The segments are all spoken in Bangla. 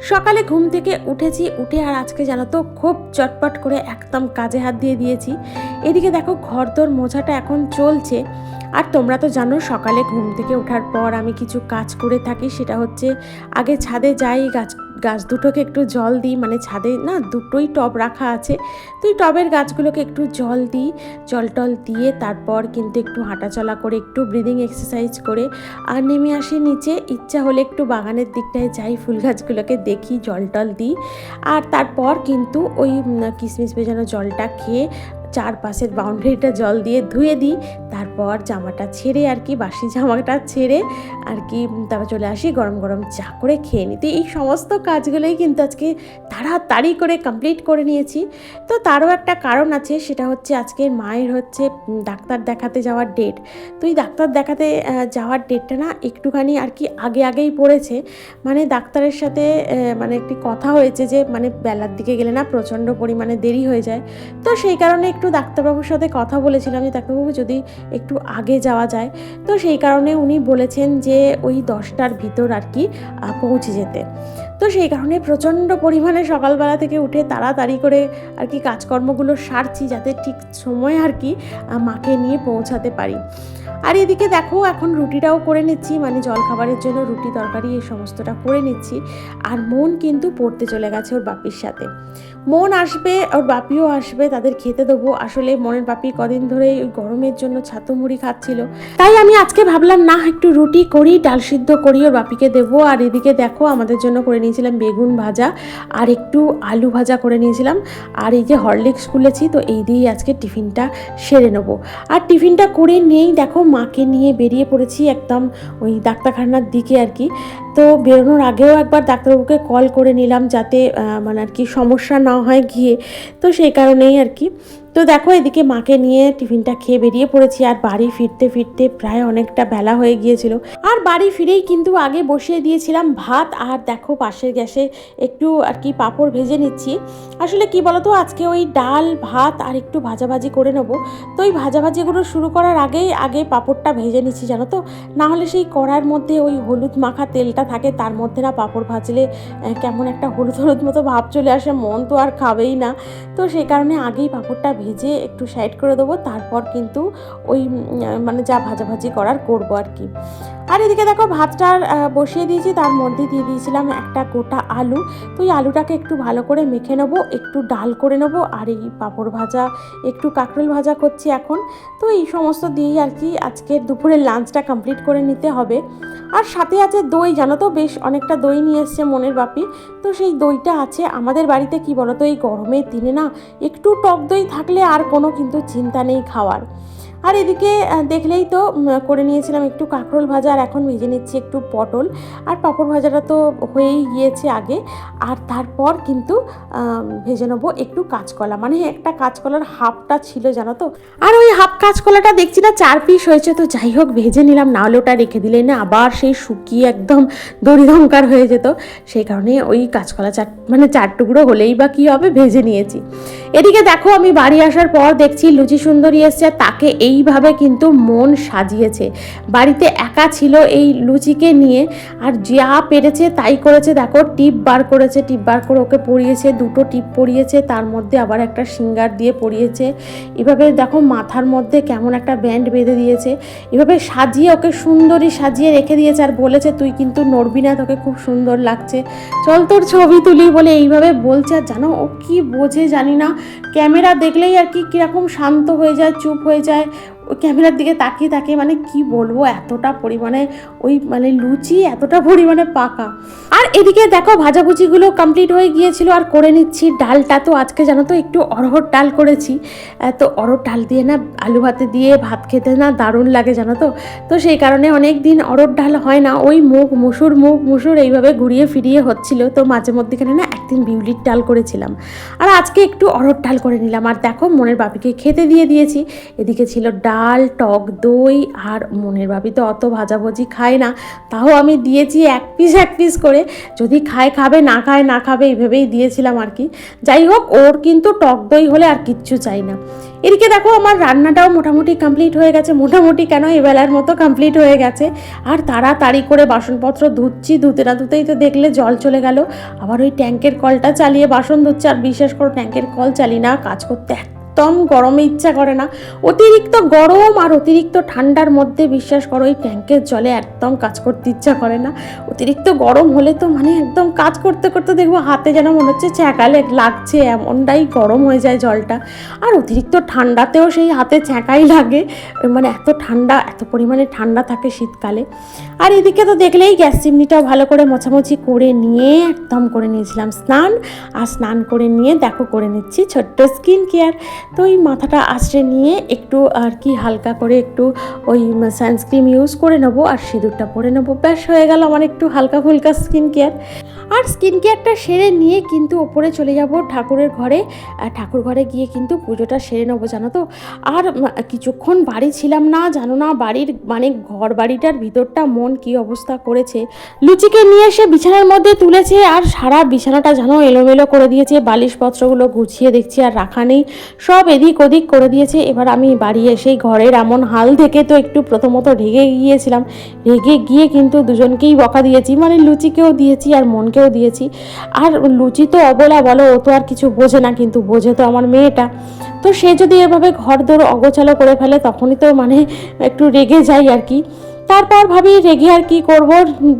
সকালে ঘুম থেকে উঠেছি, উঠে আর আজকে জানো তো খুব চটপট করে একদম কাজে হাত দিয়ে দিয়েছি। এদিকে দেখো ঘরদোর মোছাটা এখন চলছে। আর তোমরা তো জানো সকালে ঘুম থেকে ওঠার পর আমি কিছু কাজ করে থাকি, সেটা হচ্ছে আগে ছাদে যাই, গাছ গাছ দুটোকে একটু জল দিই মানে ছাদে না দুটোই টব রাখা আছে। তো এই টবের গাছগুলোকে একটু জল দিই, জল টল দিয়ে তারপর কিন্তু একটু হাঁটাচলা করে, একটু ব্রিদিং এক্সারসাইজ করে, আর নেমে আসি নিচে। ইচ্ছা হলে একটু বাগানের দিকটায় যাই, ফুল গাছগুলোকে দেখি জল টল দিই। আর তারপর কিন্তু ওই কিশমিশ ভেজানো জলটা খেয়ে চারপাশের বাউন্ডারিটা জল দিয়ে ধুয়ে দিই, তারপর জামাটা ছেড়ে আর কি, বাসি জামাটা ছেড়ে আর কি তারপর চলে আসি, গরম গরম চা করে খেয়ে নিই। তো এই সমস্ত কাজগুলোই কিন্তু আজকে তাড়াতাড়ি করে কমপ্লিট করে নিয়েছি। তো তারও একটা কারণ আছে, সেটা হচ্ছে আজকের মায়ের হচ্ছে ডাক্তার দেখাতে যাওয়ার ডেট তো এই ডাক্তার দেখাতে যাওয়ার ডেটটা না একটুখানি আর কি আগে আগেই পড়েছে। মানে ডাক্তারের সাথে মানে একটি কথা হয়েছে যে মানে বেলার দিকে গেলে না প্রচণ্ড পরিমাণে দেরি হয়ে যায়। তো সেই কারণে একটু ডাক্তারবাবুর সাথে কথা বলেছিলাম যে, ডাক্তারবাবু, যদি একটু আগে যাওয়া যায়। তো সেই কারণে উনি বলেছেন যে, ওই দশটার ভিতর আর কি পৌঁছে যেতে। তো সেই কারণে প্রচণ্ড পরিমাণে সকালবেলা থেকে উঠে তাড়াতাড়ি করে আর কি কাজকর্মগুলো সারছি যাতে ঠিক সময় আর কি মাকে নিয়ে পৌঁছাতে পারি। আর এদিকে দেখো, এখন রুটিটাও করে নিচ্ছি মানে জলখাবারের জন্য রুটি তরকারি এই সমস্তটা করে নিচ্ছি। আর মন কিন্তু পড়তে চলে গেছে ওর বাপির সাথে। মন আসবে, ওর বাপিও আসবে, তাদের খেতে দেবো। আসলে মনের বাপি কদিন ধরে গরমের জন্য ছাতু মুড়ি খাচ্ছিল। তাই আমি আজকে ভাবলাম, না, একটু রুটি করি, ডাল সিদ্ধ করি, ওর বাপিকে দেবো। আর এদিকে দেখো, আমাদের জন্য করে নিয়েছিলাম বেগুন ভাজা আর একটু আলু ভাজা করে নিয়েছিলাম। আর এই যে হরলিক্স খুলেছি তো এই দিয়েই আজকে টিফিনটা সেরে নেব। আর টিফিনটা করে নিয়েই দেখো মাকে নিয়ে বেরিয়ে পড়েছি একদম ওই ডাক্তারখানার দিকে আর কি। তো বেরোনোর আগেও একবার ডাক্তারবাবুকে কল করে নিলাম যাতে মানে আর কি সমস্যা না হয় গিয়ে। তো সেই কারণেই আর কি। তো দেখো, এদিকে মাকে নিয়ে টিফিনটা খেয়ে বেরিয়ে পড়েছি, আর বাড়ি ফিরতে ফিরতে প্রায় অনেকটা বেলা হয়ে গিয়েছিল। আর বাড়ি ফিরেই কিন্তু আগে বসিয়ে দিয়েছিলাম ভাত, আর দেখো পাশের গ্যাসে একটু আর কি পাঁপড় ভেজে নিচ্ছি। আসলে কি বলতো, আজকে ওই ডাল, ভাত, আর একটু ভাজাভাজি করে নেব। তো ওই ভাজাভাজিগুলো শুরু করার আগেই আগে পাঁপড়টা ভেজে নিচ্ছি, জানো তো? না হলে সেই কড়ার মধ্যে ওই হলুদ মাখা তেলটা থাকে, তার মধ্যে না পাঁপড় ভাজলে কেমন একটা হলুদ হলুদ মতো ভাব চলে আসে, মন তো আর খাবেই না। তো সেই কারণে আগেই পাঁপড়টা ভেজে একটু সাইড করে দেবো, তারপর কিন্তু ওই মানে যা ভাজাভাজি করার করব আর কি। আর এদিকে দেখো ভাতটা বসিয়ে দিয়েছি, তার মধ্যে দিয়ে দিয়েছিলাম একটা গোটা আলু। তো এই আলুটাকে একটু ভালো করে মেখে নেব, একটু ডাল করে নেব, আর এই পাঁপড় ভাজা, একটু কাঁকরোল ভাজা করছি এখন। তো এই সমস্ত দিয়েই আর কি আজকের দুপুরের লাঞ্চটা কমপ্লিট করে নিতে হবে। আর সাথে আছে দই, জানো তো বেশ অনেকটা দই নিয়ে এসছে মনের বাপি। তো সেই দইটা আছে, আমাদের বাড়িতে কি বলো তো, এই গরমের দিনে না একটু টক দই থাকলে আর কোনো কিন্তু চিন্তা নেই খাওয়ার। আর এদিকে দেখলেই তো করে নিয়েছিলাম একটু কাঁকরোল ভাজা আর এখন ভেজে নিচ্ছি একটু পটল। আর পাঁপড় ভাজাটা তো হয়েই গিয়েছে আগে। আর তারপর কিন্তু ভেজে নেব একটু কাঁচকলা। মানে একটা কাঁচকলার হাফটা ছিল, জানো তো? আর ওই হাফ কাঁচকলাটা দেখছি না, চার পিস হয়েছে। তো যাই হোক, ভেজে নিলাম। নাহলে ওটা রেখে দিলে না আবার সেই শুকিয়ে একদম দড়িধঙ্কার হয়ে যেত। সেই কারণে ওই কাঁচকলা চার মানে চার টুকরো হলেই বা কী হবে, ভেজে নিয়েছি। এদিকে দেখো, আমি বাড়ি আসার পর দেখছি লুচি সুন্দরী এসছে তাকে এইভাবে কিন্তু মন সাজিয়েছে। বাড়িতে একা ছিল এই লুচিকে নিয়ে, আর যা পেরেছে তাই করেছে। দেখো, টিপ বার করেছে, টিপ বার করে ওকে পরিয়েছে, দুটো টিপ পরিয়েছে, তার মধ্যে আবার একটা সিঙ্গার দিয়ে পরিয়েছে। এভাবে দেখো, মাথার মধ্যে কেমন একটা ব্যান্ড বেঁধে দিয়েছে। এভাবে সাজিয়ে ওকে সুন্দরী সাজিয়ে রেখে দিয়েছে আর বলেছে, তুই কিন্তু নড়বি না, তোকে খুব সুন্দর লাগছে। চল তোর ছবি তুলি বলে এইভাবে বলছে। আর জানো ও কী বোঝে জানি না। ক্যামেরা দেখলেই আর কি কীরকম শান্ত হয়ে যায়, চুপ হয়ে যায়। ওই ক্যামেরার দিকে তাকিয়ে তাকিয়ে মানে কি বলব, এতটা পরিমাণে ওই মানে লুচি এতটা পরিমাণে পাকা। আর এদিকে দেখো ভাজাভুজিগুলো কমপ্লিট হয়ে গিয়েছিল আর করে নিচ্ছি। ডালটা তো আজকে জানো তো একটু অরহর ডাল করেছি। তো অরহর ডাল দিয়ে না আলু ভাতে দিয়ে ভাত খেতে না দারুণ লাগে জানো তো। তো সেই কারণে অনেক দিন অরহর ডাল হয় না। ওই মুগ, মুসুর মুখ মুসুর এইভাবে ঘুরিয়ে ফিরিয়ে হচ্ছিল। তো মাঝে মধ্যেখানে না একদিন বিউলির ডাল করেছিলাম। আর আজকে একটু অরহর ডাল করে নিলাম। আর দেখো মনের বাপিকে খেতে দিয়ে দিয়েছি। এদিকে ছিল ডাল ডাল, টক দই আর মনের ভাবি তো অত ভাজাভুজি খায় না। তাও আমি দিয়েছি এক পিস এক পিস করে। যদি খায়, খাবে, না খায়, না খাবে এইভাবেই দিয়েছিলাম আর কি। যাই হোক, ওর কিন্তু টক দই হলে আর কিচ্ছু চাই না। এদিকে দেখো, আমার রান্নাটাও মোটামুটি কমপ্লিট হয়ে গেছে। মোটামুটি কেন এবেলার মতো কমপ্লিট হয়ে গেছে। আর তাড়াতাড়ি করে বাসনপত্র ধুচ্ছি। ধুতে না ধুতেই তো দেখলে জল চলে গেল। আবার ওই ট্যাঙ্কের কলটা চালিয়ে বাসন ধুচ্ছে। আর বিশেষ করে ট্যাঙ্কের কল চালিয়ে না, কাজ করতে একদম গরমে ইচ্ছা করে না। অতিরিক্ত গরম আর অতিরিক্ত ঠান্ডার মধ্যে বিশ্বাস করো ওই ট্যাঙ্কের জলে একদম কাজ করতে ইচ্ছা করে না। অতিরিক্ত গরম হলে তো মানে একদম কাজ করতে করতে দেখব হাতে যেন মনে হচ্ছে ছ্যাঁকালে লাগছে, এমনটাই গরম হয়ে যায় জলটা। আর অতিরিক্ত ঠান্ডাতেও সেই হাতে ছ্যাঁকাই লাগে। মানে এত ঠান্ডা, এত পরিমাণে ঠান্ডা থাকে শীতকালে। আর এদিকে তো দেখলেই গ্যাস চিমনিটাও ভালো করে মোছামুছি করে নিয়ে একদম করে নিয়েছিলাম স্নান। আর স্নান করে নিয়ে, দেখো, করে নিচ্ছি ছোট্ট স্কিন কেয়ার। তো ওই মাথাটা আশ্রে নিয়ে একটু আর কি হালকা করে একটু ওই সানস্ক্রিম ইউজ করে নেব আর সিঁদুরটা পরে নেব। ব্যাস, হয়ে গেল আমার একটু হালকা ফুলকা স্কিন কেয়ার আর স্কিন কেয়ারটা সেরে নিয়ে কিন্তু ওপরে চলে যাব ঠাকুরের ঘরে। ঠাকুর ঘরে গিয়ে কিন্তু পুজোটা সেরে নেব, জানো তো? আর কিছুক্ষণ বাড়ি ছিলাম না, জানো না? বাড়ির মানে ঘর বাড়িটার ভিতরটা মন কি অবস্থা করেছে। লুচিকে নিয়ে এসে বিছানার মধ্যে তুলেছে আর সারা বিছানাটা যেন এলোমেলো করে দিয়েছে। বালিশপত্রগুলো গুছিয়ে দেখছি আর রাখা নেই। সব এদিক ওদিক করে দিয়েছে। এবার আমি বাড়ি এসেই ঘরের এমন হাল থেকে তো একটু প্রথমত রেগে গিয়েছিলাম। রেগে গিয়ে কিন্তু দুজনকেই বকা দিয়েছি। মানে লুচিকেও দিয়েছি আর মনকেও দিয়েছি। আর লুচি তো অবলা বলো, ও তো আর কিছু বোঝে না কিন্তু বোঝে তো আমার মেয়েটা। তো সে যদি এভাবে ঘর দৌড় অগোছালো করে ফেলে, তখনই তো মানে একটু রেগে যাই আর কি। তারপর ভাবি, রেগে আর কি করব?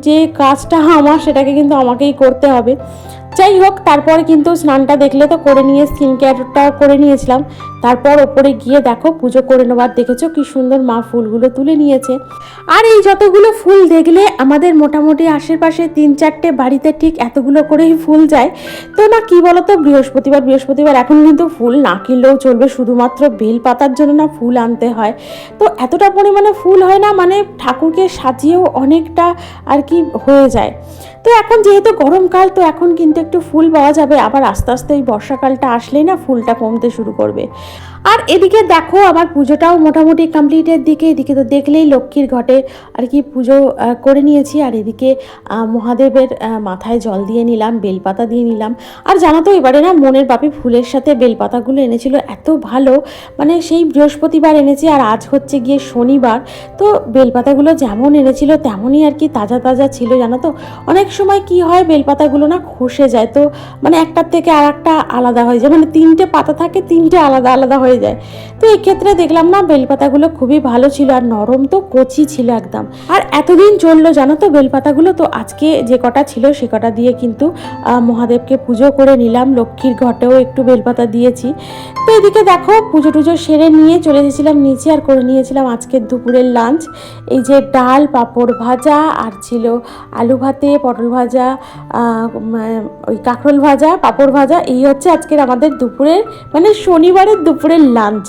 যে কাজটা আমার, সেটাকে কিন্তু আমাকেই করতে হবে। যাই হোক, তারপরে কিন্তু স্নানটা দেখলে তো করে নিয়ে স্কিন কেয়ারটা করে নিয়েছিলাম। তারপর ওপরে গিয়ে দেখো, পুজো করে নেবার দেখেছ কি সুন্দর মা ফুলগুলো তুলে নিয়েছে। আর এই যতগুলো ফুল দেখলে আমাদের মোটামুটি আশেপাশে তিন চারটে বাড়িতে ঠিক এতগুলো করেই ফুল যায়। তো না, কি বলতো, বৃহস্পতিবার বৃহস্পতিবার এখন কিন্তু ফুল না কিনলেও চলবে। শুধুমাত্র বেল পাতার জন্য না ফুল আনতে হয়। তো এতটা পরিমাণে ফুল হয় না মানে ঠাকুরকে সাজিয়েও অনেকটা আর কি হয়ে যায়। তো এখন যেহেতু গরমকাল, তো এখন কিন্তু একটু ফুল পাওয়া যাবে। আবার আস্তে আস্তে ওই বর্ষাকালটা আসলেই না ফুলটা কমতে শুরু করবে। আর এদিকে দেখো, আমার পুজোটাও মোটামুটি কমপ্লিটের দিকে। এদিকে তো দেখলেই লক্ষ্মীর ঘটে। আর কি পুজো করে নিয়েছি। আর এদিকে মহাদেবের মাথায় জল দিয়ে নিলাম, বেলপাতা দিয়ে নিলাম। আর জানো তো, এবারে না মনের বাপি ফুলের সাথে বেলপাতাগুলো এনেছিল, এত ভালো। মানে সেই বৃহস্পতিবার এনেছে, আর আজ হচ্ছে গিয়ে শনিবার। তো বেলপাতাগুলো যেমন এনেছিল, তেমনই আর কি তাজা তাজা ছিল, জানো তো। অনেক সময় কি হয়, বেলপাতাগুলো না খসে যায়। তো মানে একটার থেকে আর একটা আলাদা হয়ে যায়। মানে তিনটে পাতা থাকে, তিনটে আলাদা আলাদা হয়ে যায়। তো ক্ষেত্রে দেখলাম না, বেলপাতাগুলো খুবই ভালো ছিল আর নরম তো কচি ছিল একদম। আর এতদিন চলল, জানো তো বেলপাতাগুলো? তো আজকে যে কটা ছিল, সে কটা দিয়ে কিন্তু মহাদেবকে পুজো করে নিলাম। লক্ষ্মীর ঘটেও একটু বেলপাতা দিয়েছি। তো এদিকে দেখো, পুজো টুজো সেরে নিয়ে চলে এসেছিলাম নিচে আর করে নিয়েছিলাম আজকের দুপুরের লাঞ্চ এই যে ডাল, পাঁপড় ভাজা আর ছিল আলু ভাতে, পটল ভাজা ওই কাঁকরোল ভাজা, পাঁপড় ভাজা। এই হচ্ছে আজকের আমাদের দুপুরের মানে শনিবারের দুপুরের লাঞ্চ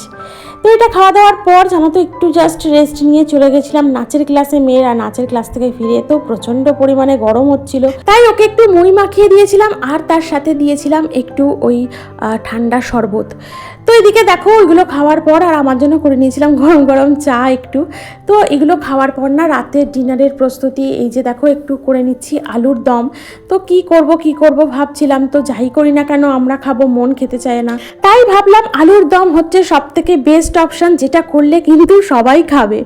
তো এটা খাওয়া দাওয়ার পর জানো তো, একটু জাস্ট রেস্ট নিয়ে চলে গেছিলাম নাচের ক্লাসে মেয়ের নাচের ক্লাস থেকে ফিরে তো প্রচণ্ড পরিমাণে গরম হচ্ছিল। তাই ওকে একটু মই মাখিয়ে দিয়েছিলাম, আর তার সাথে দিয়েছিলাম একটু ওই ঠান্ডা শরবত। তো এদিকে দেখো, ওইগুলো খাওয়ার পর আর আমার জন্য করে নিয়েছিলাম গরম গরম চা একটু। তো এগুলো খাওয়ার পর না রাতের ডিনারের প্রস্তুতি, এই যে দেখো একটু করে নিচ্ছি আলুর দম। তো কি করব কি করব ভাবছিলাম, তো যাই করি না কেন, আমরা খাব, মন খেতে চায় না। তাই ভাবলাম আলুর দম হচ্ছে সব থেকে বেস্ট অপশন যেটা করলে কিন্তু সবাই খাবে।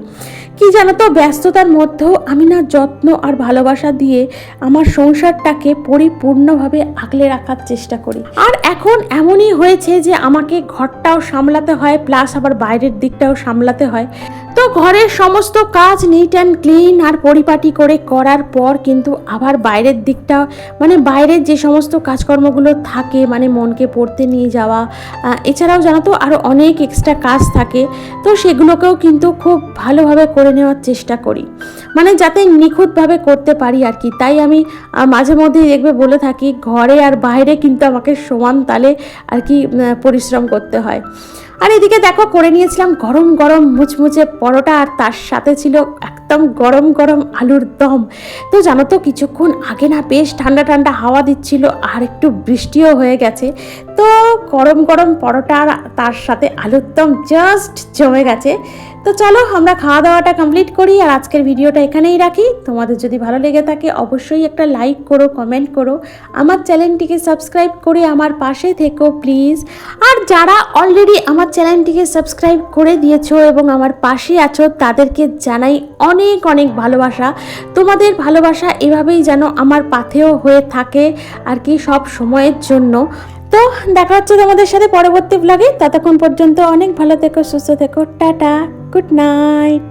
কি জানো তো ব্যস্ততার মধ্যেও আমি না যত্ন আর ভালোবাসা দিয়ে আমার সংসারটাকে পরিপূর্ণভাবে আগলে রাখার চেষ্টা করি। আর এখন এমনই হয়েছে যে আমাকে ঘরটাও সামলাতে হয় প্লাস আবার বাইরের দিকটাও সামলাতে হয়। তো ঘরের সমস্ত কাজ নিট অ্যান্ড ক্লিন আর পরিপাটি করে করার পর কিন্তু আবার বাইরের দিকটা মানে বাইরের যে সমস্ত কাজকর্মগুলো থাকে মানে মনকে পড়তে নিয়ে যাওয়া এছাড়াও জানো তো আরও অনেক এক্সট্রা কাজ থাকে, তো সেগুলোকেও কিন্তু খুব ভালোভাবে করে নেওয়ার চেষ্টা করি। মানে যাতে নিখুঁতভাবে করতে পারি আর কি। তাই আমি মাঝে মধ্যেই দেখবে বলে থাকি, ঘরে আর বাইরে কিন্তু আমাকে সমান তালে আর কি পরিশ্রম করতে হয়। আর এদিকে দেখো, করে নিয়েছিলাম গরম গরম মুচমুচে পরোটা আর তার সাথে ছিল একদম গরম গরম আলুর দম। তো জানো তো, কিছুক্ষণ আগে না বেশ ঠান্ডা ঠান্ডা হাওয়া দিচ্ছিল আর একটু বৃষ্টিও হয়ে গেছে। তো গরম গরম পরোটা আর তার সাথে আলুর দম জাস্ট জমে গেছে। তো চলো, আমরা খাওয়া দাওয়াটা কমপ্লিট করি আর আজকের ভিডিওটা এখানেই রাখি। তোমাদের যদি ভালো লেগে থাকে, অবশ্যই একটা লাইক করো কমেন্ট করো। আমার চ্যানেলটিকে সাবস্ক্রাইব করে আমার পাশে থেকো প্লিজ আর যারা অলরেডি আমার চ্যানেলটিকে সাবস্ক্রাইব করে দিয়েছ এবং আমার পাশে আছো, তাদেরকে জানাই অনেক অনেক ভালোবাসা। তোমাদের ভালোবাসা এভাবেই যেন আমার পাথেও হয়ে থাকে আর কি সব সময়ের জন্য। তো দেখা হচ্ছে তোমাদের সাথে পরবর্তী ব্লগে ততক্ষণ পর্যন্ত অনেক ভালো থেকো, সুস্থ থেকো। Tata good night